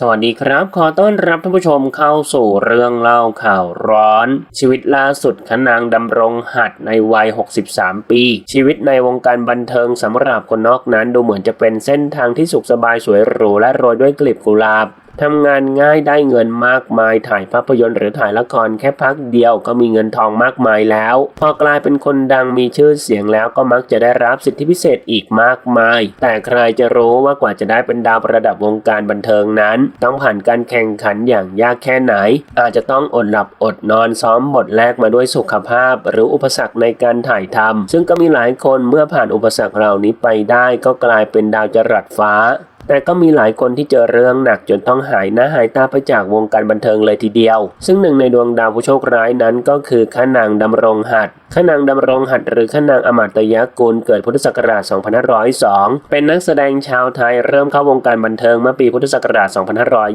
สวัสดีครับ ขอต้อนรับท่านผู้ชมเข้าสู่เรื่องเล่าข่าวร้อน ชีวิตล่าสุดขนางดำรงหัดในวัย 63 ปี ชีวิตในวงการบันเทิงสำหรับคนนอกนั้น ดูเหมือนจะเป็นเส้นทางที่สุขสบายสวยหรูและโรยด้วยกลีบกุหลาบ ทำงานง่ายได้เงินมากมายถ่ายภาพยนตร์หรือถ่ายละครแค่พักเดียวก็มีเงินทองมากมายแล้ว พอกลายเป็นคนดังมีชื่อเสียงแล้วก็มักจะได้รับสิทธิพิเศษอีกมากมาย แต่ใครจะรู้ว่ากว่าจะได้เป็นดาวประดับวงการบันเทิงนั้น ต้องผ่านการแข่งขันอย่างยากแค่ไหน อาจจะต้องอดหลับอดนอนซ้อมบทแรกมาด้วยสุขภาพ หรืออุปสรรคในการถ่ายทำซึ่งก็มีหลายคนเมื่อผ่านอุปสรรคเหล่านี้ไปได้ก็กลายเป็นดาวจรัสฟ้า แต่ก็มีหลายคนที่เจอเรื่องหนักจนต้องหายหน้าหายตาไปจากวงการบันเทิงเลยทีเดียว ซึ่งหนึ่งในดวงดาวผู้โชคร้ายนั้นก็คือขนางดำรงหัดขนางดำรงหัดหรือขนางอมาตยกุลเกิดพุทธศักราช 2502 เป็นนักแสดงชาวไทยเริ่มเข้าวงการบันเทิงเมื่อปีพุทธศักราช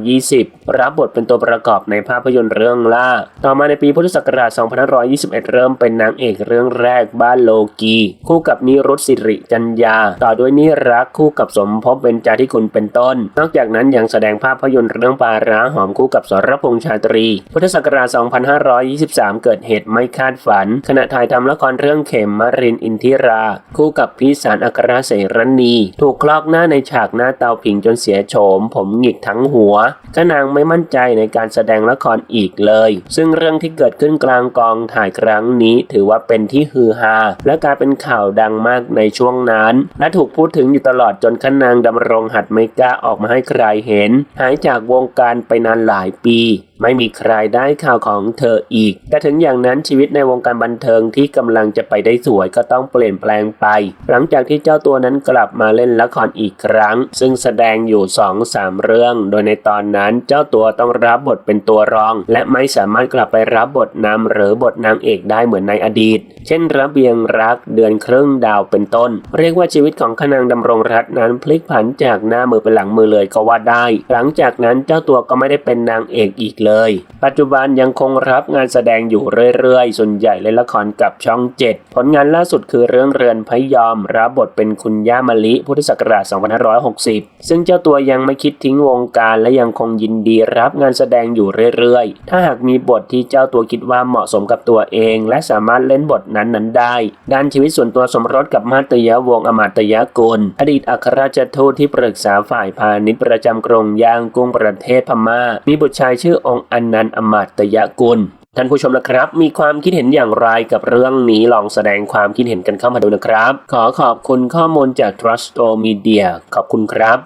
2520 รับบทเป็นตัวประกอบในภาพยนตร์เรื่องล่า ต่อมาในปีพุทธศักราช 2521 เริ่มเป็นนางเอกเรื่องแรกบ้านโลกี คู่กับนิรุตสิริจัญญา ต่อด้วยนิรักคู่กับสมภพเป็นจาธิคุณเป็นต้น นอกจากนั้นยังแสดงภาพยนตร์เรื่องปาร้าหอมคู่กับสรพงษ์ชาตรี พุทธศักราช 2523 เกิดเหตุไม่คาดฝันขณะถ่ายายทำละครเรื่องเข็มมารินอินทิรา คู่กับพิสารอัครเสรณี ถูกคลอกหน้าในฉากหน้าเตาผิงจนเสียโฉม ผมหงิกทั้งหัวก็นางไม่มั่นใจในการแสดงละครอีกเลย ซึ่งเรื่องที่เกิดขึ้นกลางกองถ่ายครั้งนี้ ถือว่าเป็นที่ฮือฮาและกลายเป็นข่าวดังมากในช่วงนั้น และถูกพูดถึงอยู่ตลอดจนขนางดำรงหัดไม่กล้าออกมาให้ใครเห็น หายจากวงการไปนานหลายปี ไม่มีใครได้ข่าวของเธออีก แต่ถึงอย่างนั้นชีวิตในวงการบันเทิงที่กำลังจะไปได้สวยก็ต้องเปลี่ยนแปลงไป หลังจากที่เจ้าตัวนั้นกลับมาเล่นละครอีกครั้ง ซึ่งแสดงอยู่2-3เรื่อง โดยในตอนนั้นเจ้าตัวต้องรับบทเป็นตัวรอง และไม่สามารถกลับไปรับบทนำหรือบทนางเอกได้เหมือนในอดีต เช่นระเบียงรักเดือนครึ่งดาวเป็นต้น เรียกว่าชีวิตของขนางดำรงรัตน์นั้นพลิกผันจากหน้ามือเป็นหลังมือเลยก็ว่าได้ หลังจากนั้นเจ้าตัวก็ไม่ได้เป็นนางเอกอีกเลยปัจจุบันยังคงรับงานแสดงอยู่เรื่อยๆ ส่วนใหญ่เล่นละครกับช่องเจ็ดผลงานล่าสุดคือเรื่องเรือนพยอม รับบทเป็นคุณย่ามะลิพุทธศักราช 2560 ซึ่งเจ้าตัวยังไม่คิดทิ้งวงการและยังคงยินดีรับงานแสดงอยู่เรื่อยๆ ถ้าหากมีบทที่เจ้าตัวคิดว่าเหมาะสมกับตัวเอง และสามารถเล่นบทนั้นๆ ได้ ด้านชีวิตส่วนตัวสมรสกับมาตยะวงอมาตยะกุล อดีตอัครราชทูตที่ปรึกษาฝ่ายพาณิชย์ประจำกรุงย่างกุ้งประเทศพม่า มีบุตรชายชื่อองค์อนันต์อมาตยกุลท่านผู้ชมนะครับ มีความคิดเห็นอย่างไรกับเรื่องนี้ลองแสดงความคิดเห็นกันเข้ามาดูนะครับ ขอขอบคุณข้อมูลจาก Trust Media ขอบคุณครับ